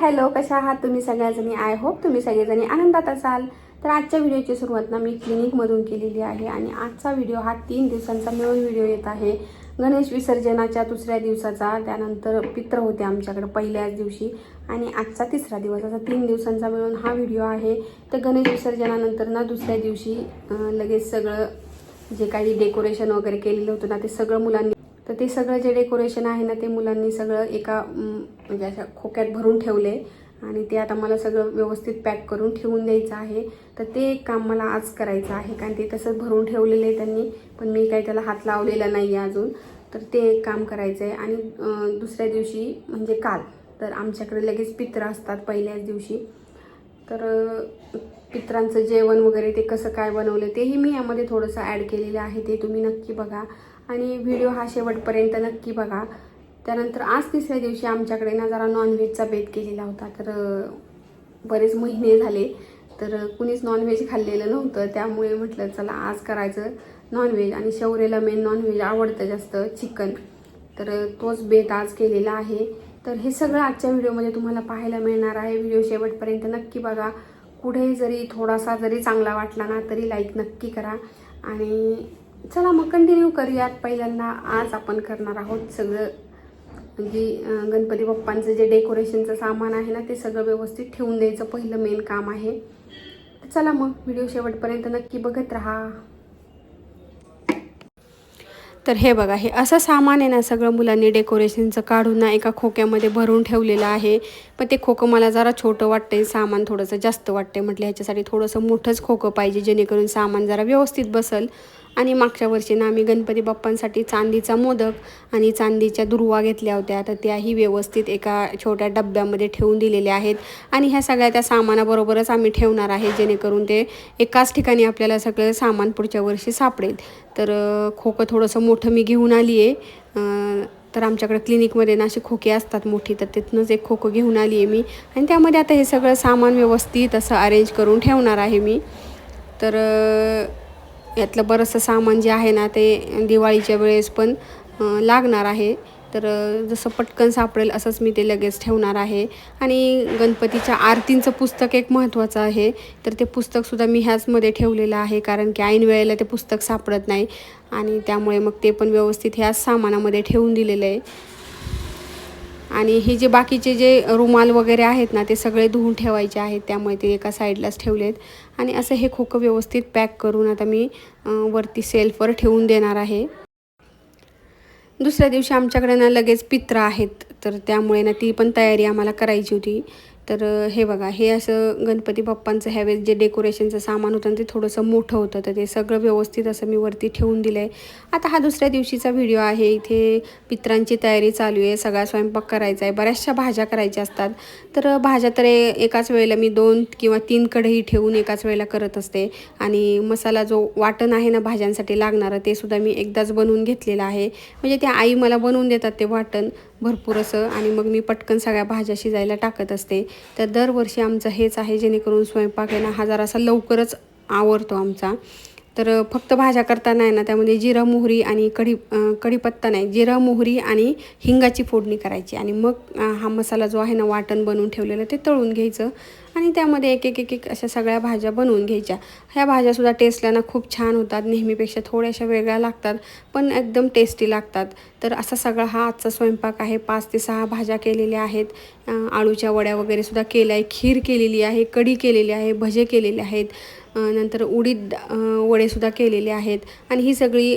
Hello कशा आहात तुम्ही सगळ्याजणी? आय होप तुम्ही सगळेजणी आनंदात असाल. तर आजच्या व्हिडिओची सुरुवात ना मी क्लिनिकमधून केलेली आहे आणि आजचा व्हिडिओ हा तीन दिवसांचा मिळून व्हिडिओ येत आहे. गणेश विसर्जनाच्या दुसऱ्या दिवसाचा त्यानंतर पित्र होते आमच्याकडे पहिल्याच दिवशी आणि आजचा तिसरा दिवस. असा तीन दिवसांचा मिळून हा व्हिडिओ आहे. तर गणेश विसर्जनानंतर ना दुसऱ्या दिवशी लगेच सगळं जे काही डेकोरेशन वगैरे केलेलं होतं ना ते सगळं मुलांनी तर ते सगळं जे डेकोरेशन आहे ना ते मुलांनी सगळं एका म्हणजे अशा खोक्यात भरून ठेवले. आणि ते आता मला सगळं व्यवस्थित पॅक करून ठेवून द्यायचं आहे. तर ते एक काम मला आज करायचं आहे कारण ते तसंच भरून ठेवलेलं आहे त्यांनी पण मी काही त्याला हात लावलेला नाही आहे अजून. तर ते एक काम करायचं आहे आणि दुसऱ्या दिवशी म्हणजे काल तर आमच्याकडे लगेच पित्र असतात पहिल्याच दिवशी. तर पित्रांचं जेवण वगैरे ते कसं काय बनवलं तेही मी यामध्ये थोडंसं ॲड केलेलं आहे. ते तुम्ही नक्की बघा. आणि व्हिडिओ हा शेवटपर्यंत नक्की बघा. त्यानंतर आज तिसऱ्या दिवशी आमच्याकडे ना जरा नॉनव्हेजचा बेत केलेला होता. तर बरेच महिने झाले. तर कुणीच नॉनव्हेज खाल्लेलं नव्हतं. त्यामुळे म्हटलं चला आज करायचं नॉनव्हेज आणि शौर्यला मेन नॉनव्हेज आवडतं जास्त चिकन तर तोच बेत आज केलेला आहे. तर हे सगळं आजच्या व्हिडिओमध्ये तुम्हाला पाहायला मिळणार आहे. व्हिडिओ शेवटपर्यंत नक्की बघा. कुठेही जरी थोडासा जरी चांगला वाटला ना तरी लाईक नक्की करा. आणि चला मग कंटिन्यू करूयात. पहिल्यांदा आज आपण करणार आहोत सगळं. म्हणजे गणपती बाप्पांचं जे डेकोरेशनचं सामान आहे ना ते सगळं व्यवस्थित ठेवून द्यायचं पहिलं मेन काम आहे. चला मग व्हिडिओ शेवटपर्यंत नक्की बघत राहा. तर हे बघा हे असं सामान आहे ना सगळं मुलांनी डेकोरेशनचं काढून ना एका खोक्यामध्ये भरून ठेवलेलं आहे. पण ते खोकं मला जरा छोटं वाटतंय सामान थोडंसं जास्त वाटतंय म्हटलं ह्याच्यासाठी थोडंसं मोठंच खोकं पाहिजे जेणेकरून सामान जरा व्यवस्थित बसल. आणि मागच्या वर्षी ना आम्ही गणपती बाप्पांसाठी चांदीचा मोदक आणि चांदीच्या दुर्वा घेतल्या होत्या. तर त्याही व्यवस्थित एका छोट्या डब्यामध्ये ठेवून दिलेल्या आहेत. आणि ह्या सगळ्या त्या सामानाबरोबरच आम्ही ठेवणार आहे जेणेकरून ते एकाच ठिकाणी आपल्याला सगळं सामान पुढच्या वर्षी सापडेल. तर खोकं थोडंसं मोठं मी घेऊन आली आहे तर आमच्याकडे क्लिनिकमध्ये ना असे खोके असतात मोठी तर तिथूनच एक खोकं घेऊन आली आहे मी. आणि त्यामध्ये आता हे सगळं सामान व्यवस्थित असं अरेंज करून ठेवणार आहे मी. तर यातलं बरंचसं सामान जे आहे ना ते दिवाळीच्या वेळेस पण लागणार आहे. तर जसं पटकन सापडेल असंच मी ते लगेच ठेवणार आहे. आणि गणपतीच्या आरतींचं पुस्तक एक महत्त्वाचं आहे. तर ते पुस्तकसुद्धा मी ह्याचमध्ये ठेवलेलं आहे कारण की ऐन वेळेला ते पुस्तक सापडत नाही. आणि त्यामुळे मग ते पण व्यवस्थित ह्याच सामानामध्ये ठेवून दिलेलं आहे. आणि हे जे बाकीचे जे रुमाल वगैरे आहेत ना ते सगळे धुवून ठेवायचे आहेत. त्यामुळे ते एका साईडलाच ठेवले आहेत आणि असं हे खोकं व्यवस्थित पॅक करून आता मी वरती सेल्फवर ठेवून देणार आहे. दुसऱ्या दिवशी आमच्याकडे ना लगेच पित्र आहेत. तर त्यामुळे ना ती पण तयारी आम्हाला करायची होती. तर हे बघा हे असं गणपती बाप्पांचं ह्यावेळेस जे डेकोरेशनचं सामान होतं ना ते थोडंसं मोठं होतं. तर ते सगळं व्यवस्थित असं मी वरती ठेवून दिलं आहे आता हा दुसऱ्या दिवशीचा व्हिडिओ आहे. इथे पित्रांची तयारी चालू आहे. सगळा स्वयंपाक करायचा आहे. बऱ्याचशा भाज्या करायच्या असतात. तर भाज्या तर ए- एकाच वेळेला मी दोन किंवा तीन कढई ठेवून एकाच वेळेला करत असते. आणि मसाला जो वाटण आहे ना भाज्यांसाठी लागणारं ते सुद्धा मी एकदाच बनवून घेतलेलं आहे. म्हणजे त्या आई मला बनवून देतात ते वाटण. भरपूर असं आणि मग मी पटकन सगळ्या भाज्या शिजायला टाकत असते. तर दरवर्षी आमचं हेच आहे जेणेकरून स्वयंपाक आहे ना हा जरासा लवकरच आवरतो आमचा. तर फक्त भाज्या करताना आहे ना त्यामध्ये जिरं मोहरी आणि कढी कढीपत्ता नाही. जिरं मोहरी आणि हिंगाची फोडणी करायची आणि मग हा मसाला जो आहे ना वाटण बनवून ठेवलेलं ते तळून घ्यायचं आणि त्यामध्ये एक एक एक एक अशा सगळ्या भाज्या बनवून घ्यायच्या. ह्या भाज्यासुद्धा टेस्टला ना खूप छान होतात नेहमीपेक्षा थोड्याशा वेगळ्या लागतात पण एकदम टेस्टी लागतात. तर असा सगळा हा आजचा स्वयंपाक आहे. पाच ते सहा भाज्या केलेल्या आहेत. आळूच्या वड्या वगैरेसुद्धा केल्या आहे. खीर केलेली आहे कढी केलेली आहे भजे केलेले आहेत. नंतर उडीद वडेसुद्धा केलेले आहेत. आणि ही सगळी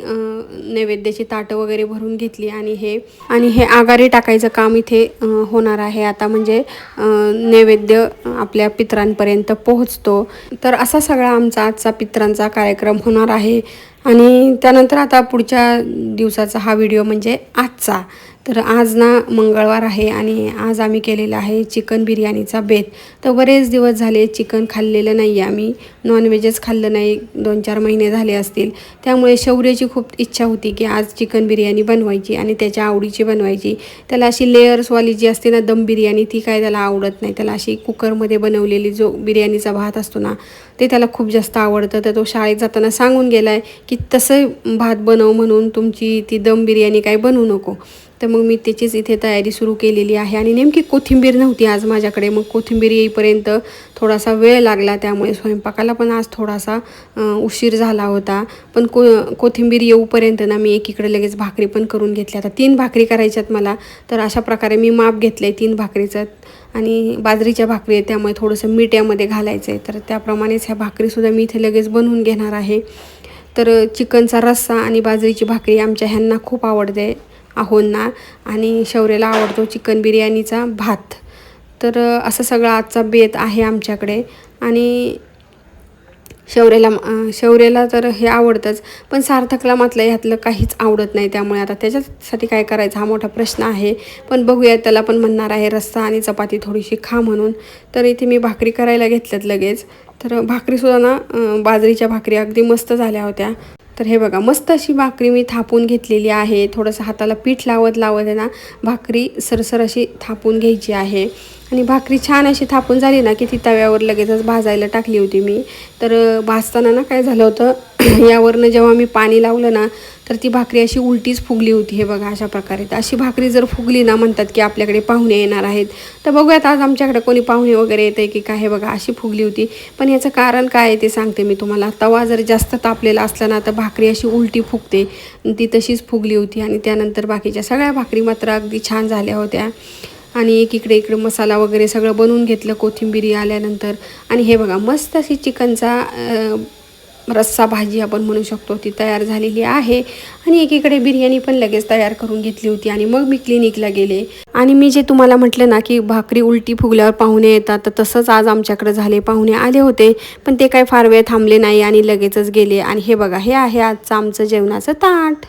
नैवेद्याची ताटं वगैरे भरून घेतली आणि हे आणि हे आगारी टाकायचं काम इथे होणार आहे. आता म्हणजे नैवेद्य आपल्या पित्रांपर्यंत पोहोचतो. तर असा सगळा आमचा आजचा पित्रांचा कार्यक्रम होणार आहे. आणि त्यानंतर आता पुढच्या दिवसाचा हा व्हिडिओ म्हणजे आजचा. तर आज ना मंगळवार आहे आणि आज आम्ही केलेला आहे चिकन बिर्याणीचा बेत. तर बरेच दिवस झाले चिकन खाल्लेलं नाही आहे आम्ही. नॉनव्हेजच खाल्लं नाही. दोन चार महिने झाले असतील. त्यामुळे शौर्याची खूप इच्छा होती की आज चिकन बिर्याणी बनवायची आणि त्याच्या आवडीची बनवायची. त्याला अशी लेयर्सवाली जी असते ना दम बिर्याणी ती काय त्याला आवडत नाही. त्याला अशी कुकरमध्ये बनवलेली जो बिर्याणीचा भात असतो ना ते त्याला खूप जास्त आवडतं. तर तो शाळेत जाताना सांगून गेला आहे की तसं भात बनव म्हणून तुमची ती दम बिर्याणी काय बनवू नको. तर मग मी त्याचीच इथे तयारी सुरू केलेली आहे. आणि नेमकी कोथिंबीर नव्हती आज माझ्याकडे. मग कोथिंबीर येईपर्यंत थोडासा वेळ लागला. त्यामुळे स्वयंपाकाला पण आज थोडासा उशीर झाला होता. पण को कोथिंबीर येऊपर्यंत ना मी एकीकडे लगेच भाकरी पण करून घेतल्या आता तीन भाकरी करायच्यात मला. तर अशा प्रकारे मी माप घेतलं आहे तीन भाकरीचं. आणि बाजरीच्या भाकरी आहे त्यामुळे थोडंसं मीठ यामध्ये घालायचं आहे तर त्याप्रमाणेच ह्या भाकरीसुद्धा मी इथे लगेच बनवून घेणार आहे. तर चिकनचा रस्सा आणि बाजरीची भाकरी आमच्या ह्यांना खूप आवडते. आहोंना. आणि शौर्याला आवडतो चिकन बिर्याणीचा भात. तर असं सगळं आजचा बेत आहे आमच्याकडे. आणि शौर्याला शौर्याला तर हे आवडतंच. पण सार्थकला मात्र ह्यातलं काहीच आवडत नाही त्यामुळे. आता त्याच्यासाठी काय करायचं? हा मोठा प्रश्न आहे. पण बघूया त्याला पण म्हणणार आहे रस्सा आणि चपाती थोडीशी खा म्हणून. तर इथे मी भाकरी करायला घेतल्यात लगेच. तर भाकरीसुद्धा ना बाजरीच्या भाकरी अगदी मस्त झाल्या होत्या. तर हे बघा मस्त अशी भाकरी मी थापून घेतलेली आहे. थोडंसं हाताला पीठ लावत लावत आहे ना भाकरी सरसर अशी थापून घ्यायची आहे. आणि भाकरी छान अशी थापून झाली ना की ती तव्यावर लगेचच भाजायला टाकली होती मी. तर भाजताना ना काय झालं होतं यावरनं जेव्हा मी पाणी लावलं ना तर ती भाकरी अशी उलटीच फुगली होती. हे बघा अशा प्रकारे. तर अशी भाकरी जर फुगली ना म्हणतात की आपल्याकडे पाहुणे येणार आहेत. तर बघूयात आज आमच्याकडे कोणी पाहुणे वगैरे येत आहे की काय? हे बघा अशी फुगली होती. पण याचं कारण काय आहे ते सांगते मी तुम्हाला. तवा जर जास्त तापलेला असला ना तर भाकरी अशी उलटी फुगते. ती तशीच फुगली होती. आणि त्यानंतर बाकीच्या सगळ्या भाकरी मात्र अगदी छान झाल्या होत्या. आणि एक इकडे इकडे मसाला वगैरे सगळं बनवून घेतलं कोथिंबिरी आल्यानंतर. आणि हे बघा मस्त अशी चिकनचा रस्सा भाजी आपण म्हणू शकतो ती तयार झालेली आहे. आणि एकीकडे बिर्याणी पण लगेच तयार करून घेतली होती आणि मग मी क्लिनिकला गेले. आणि मी जे तुम्हाला म्हटलं ना की भाकरी उलटी फुगल्यावर पाहुणे येतात तर तसंच आज आमच्याकडे झाले पाहुणे आले होते. पण ते काय फार वेळ थांबले नाही आणि लगेचच गेले. आणि हे बघा हे आहे आजचं आमचं जेवणाचं ताट.